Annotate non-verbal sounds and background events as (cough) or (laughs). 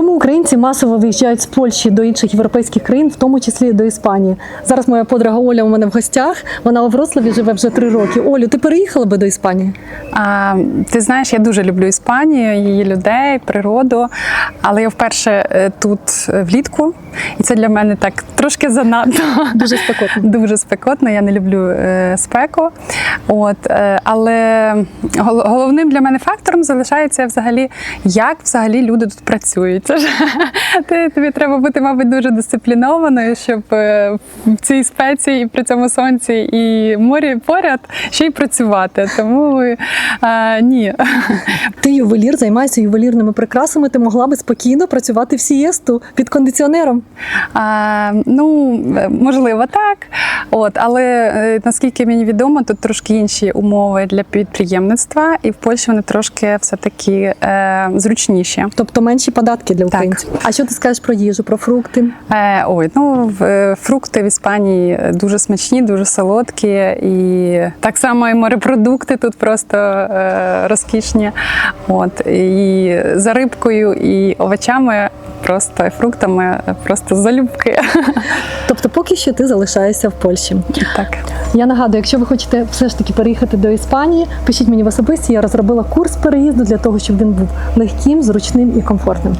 Чому українці масово виїжджають з Польщі до інших європейських країн, в тому числі до Іспанії? Зараз моя подруга Оля у мене в гостях. Вона у Вроцлаві живе вже три роки. Олю, ти переїхала би до Іспанії? А, ти знаєш, я дуже люблю Іспанію, її людей, природу. Але я вперше е, тут е, влітку, і це для мене так трошки занадто. Дуже спекотно. (laughs) Дуже спекотно, я не люблю е, спеку. От, але гол- головним для мене фактором залишається взагалі, як взагалі люди тут працюють. Це ж (laughs) ти, тобі треба бути, мабуть, дуже дисциплінованою, щоб е, в цій спеці і при цьому сонці і морі поряд ще й працювати. Тому е, ні. Ти ювелір, займаєшся ювелірними прикрасами. Ти могла би спокійно працювати в сієсту під кондиціонером. А, ну, е, можливо, так. От, але наскільки мені відомо, тут трошки інші умови для підприємництва, і в Польщі вони трошки все-таки е, зручніші. Тобто менші податки для українців. А що ти скажеш про їжу, про фрукти? Е, ой, ну е, фрукти в Іспанії дуже смачні, дуже солодкі, і так само і морепродукти тут просто е, розкішні. От і за рибкою, і овочами, просто фруктами, просто залюбки. (laughs) Тобто, поки що ти залишаєшся в Польщі. Так. Я нагадую, якщо ви хочете все ж таки переїхати до Іспанії, пишіть мені в особисті. Я розробила курс переїзду для того, щоб він був легким, зручним і комфортним.